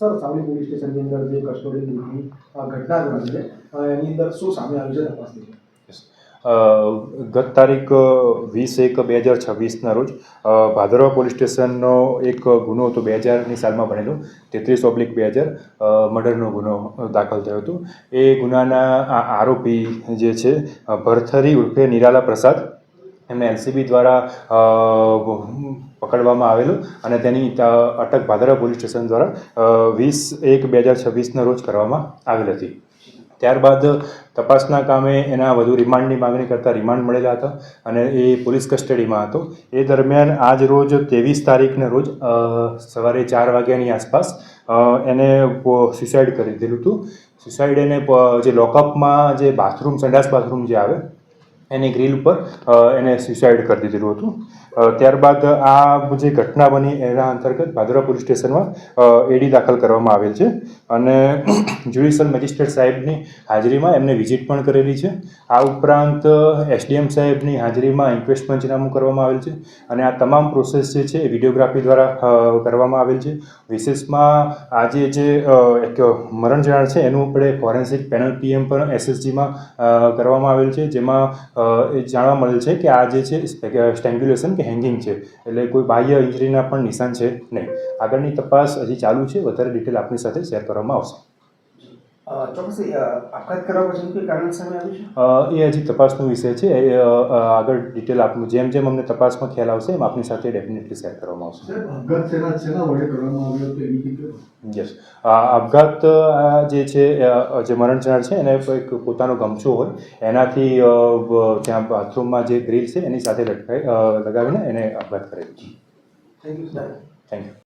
Sir, Savli police સ્ટેશનની અંદર જે કસ્ટોડી લૂંટની ઘટના ઘટી છે એની અંદર શું સામે આવ્યું છે તપાસની? ગત તારીખ વીસ એક બે હજાર છવ્વીસના રોજ ભાદરવા પોલીસ સ્ટેશનનો એક ગુનો હતો બે હજારની સાલમાં બનેલો, તેત્રીસ ઓબ્લિક બે હજાર મર્ડરનો ગુનો દાખલ થયો હતો. એ ગુનાના આરોપી જે છે, ભરથરી ઉર્ફે નિરાલા પ્રસાદ એમને એલસીબી દ્વારા પકડવામાં આવેલું અને તેની અટક ભાદરા પોલીસ સ્ટેશન દ્વારા વીસ એક બે હજાર છવ્વીસના રોજ કરવામાં આવેલ હતી. ત્યારબાદ તપાસના કામે એના વધુ રિમાન્ડની માગણી કરતાં રિમાન્ડ મળેલા હતા અને એ પોલીસ કસ્ટડીમાં હતો. એ દરમિયાન આજ રોજ ત્રેવીસ તારીખના રોજ સવારે ચાર વાગ્યાની આસપાસ એને સુસાઇડ કરી દીધેલું હતું. સુસાઇડ એને જે લોકઅપમાં જે બાથરૂમ સંડાસ બાથરૂમ જે આવે એની ગ્રીલ ઉપર એને સુસાઇડ કરી દીધેલું હતું. ત્યારબાદ આ જે ઘટના બની એના અંતર્ગત ભાદરા પોલીસ સ્ટેશનમાં એડી દાખલ કરવામાં આવેલ છે. અને જ્યુડિશિયલ મેજિસ્ટ્રેટ સાહેબની હાજરીમાં એમને વિઝિટ પણ કરેલી છે. આ ઉપરાંત એસડીએમ સાહેબની હાજરીમાં ઇન્ક્વેસ્ટ પંચનામું કરવામાં આવેલ છે. અને આ તમામ પ્રોસેસ જે છે એ વિડીયોગ્રાફી દ્વારા કરવામાં આવેલ છે. વિશેષમાં આજે જે એક મરણ જનાર છે, એનું આપણે ફોરેન્સિક પેનલ પીએમ પણ એસએસજીમાં કરવામાં આવેલ છે. જેમાં એ જાણવા મળેલ છે કે આ જે છે સ્ટેન્ગ્યુલેશન કે હેંગિંગ છે. એટલે કોઈ બાહ્ય ઇન્જરીના પણ નિશાન છે નહીં. આગળની તપાસ હજી ચાલુ છે. વધારે ડિટેલ આપની સાથે શેર કરવામાં આવશે. ચોક્કસ આપઘાત કરવા પછીનું કોઈ કારણ સામે આવ્યું છે? એ હજી તપાસનો વિષય છે. એ આગળ ડિટેલ આપનું જેમ જેમ અમને તપાસમાં ખ્યાલ આવશે એમ આપની સાથે ડેફિનેટલી શેર કરવામાં આવશે. આપઘાત શેના શેના વડે કરવામાં આવ્યો હતો એની યસ આપઘાત જે છે જે મરણ જનાર છે એને એક પોતાનો ગમછો હોય એનાથી ત્યાં બાથરૂમમાં જે ગ્રીલ છે એની સાથે લટકાઈ લગાવીને એને આપઘાત કરેલો છે. Thank you thank you